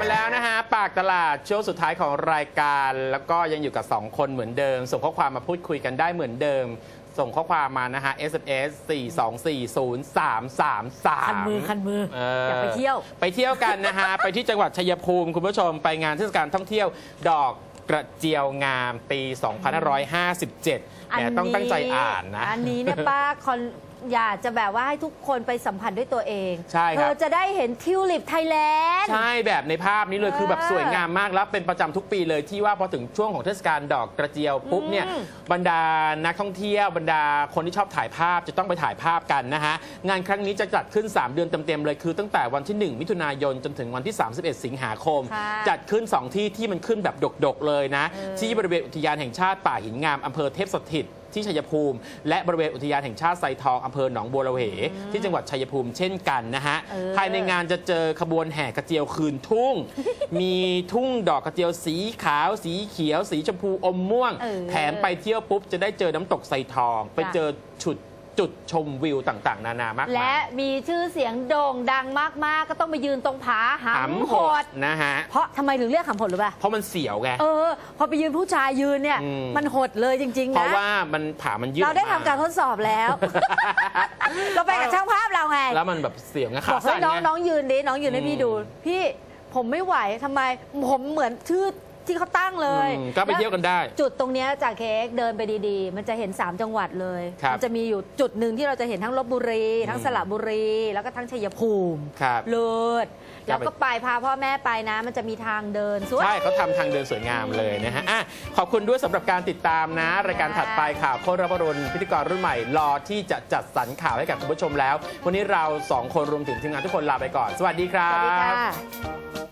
มาแล้วนะฮะ ปากตลาดช่วงสุดท้ายของรายการ แล้วก็ยังอยู่กับ 2 คนเหมือนเดิม ส่งข้อความมาพูดคุยกันได้เหมือนเดิม ส่งข้อความมานะฮะ SMS 4240333 คันมือคันมือเออยากไปเที่ยว ไปเที่ยวกันนะฮะ ไปที่จังหวัดชัยภูมิคุณผู้ชมไปงานเทศกาลท่องเที่ยวดอกกระเจียวงามปี 2557แหมต้องตั้งใจอ่านนะ อันนี้เนี่ยป้าคอนอยากจะแบบว่าให้ทุกคนไปสัมผัสด้วยตัวเองใช่ครับ เธอจะได้เห็นทิวลิปไทยแลนด์ ใช่แบบในภาพนี้เลยเออคือแบบสวยงามมากแล้วเป็นประจำทุกปีเลยที่ว่าพอถึงช่วงของเทศกาลดอกกระเจียวปุ๊บเนี่ยอืมบรรดานักท่องเที่ยวบรรดาคนที่ชอบถ่ายภาพจะต้องไปถ่ายภาพกันนะฮะงานครั้งนี้จะจัดขึ้น 3 เดือนเต็มๆเลยคือตั้งแต่วันที่ 1 มิถุนายนจนถึงวันที่ 31 สิงหาคม ค่ะจัดขึ้น 2 ที่ที่มันขึ้นแบบดกๆเลยนะเออที่บริเวณอุทยานแห่งชาติป่าหินงามอำเภอเทพสถิตที่ชัยภูมิ และบริเวณอุทยานแห่งชาติไซทองอำเภอหนองบัวระเวที่จังหวัดชัยภูมิเช่นกันนะฮะเออภายในงานจะเจอขบวนแห่กระเจียวคืนทุ่ง มีทุ่งดอกกระเจียวสีขาว สีเขียว สีชมพูอมม่วงเออแถมไปเที่ยวปุ๊บจะได้เจอน้ำตกไซทอง ไปเจอจุด จุดชมวิวต่างๆ นานามากและมายมีชื่อเสียงโด่งดังมากๆ ก็ต้องไปยืนตรงผาหำโหดนะฮะ เพราะทำไมถึงเรียกหำโหดหรือเปล่า เพราะมันเสียวไง เออ พอไปยืนผู้ชายยืนเนี่ย อืม มันหดเลยจริง ๆ เพนะ ราะว่ามันผามันยืดเราได้อทำอกมการทดสอบแล้ว เราไปกับช่างภาพเราไง แล้วมันแบบเสียวไงบขาอกเฮ้สั้ยนน้องไง น้องยืนดิน้องยืนให้พี่อืมดู พี่ผมไม่ไหวทำไมผมเหมือนชื่อ ที่เขาตั้งเลยอืมก็ไปเที่ยวกันได้จุดตรงเนี้ยจากเค้กเดินไปดีๆ มันจะเห็น 3 จังหวัดเลย ครับมัจะมีอยู่จุดหนึ่งที่เราจะเห็นทั้งลบบุรี ทั้งสระบุรี แล้วก็ทั้งชัยภูมิครับเลิศครัแล้บวก็ไปพาพ่อแม่ไปนะ มันจะมีทางเดินสวย ใช่เขาทำทางเดินสวยงามเลยนะฮะอะขอบคุณด้วยสำหรับการติดตามนะ รายการถัดไปข่าวโคตรรบรุณพิธีกรรุ่นใหม่ รอที่จะจัดสรรข่าวให้กับคุณผู้ชมแล้ว วันนี้เราสองคนรวมถึงทีมงานทุกคนลาไปก่อน สวัสดีครัสบวัสดีค่ะ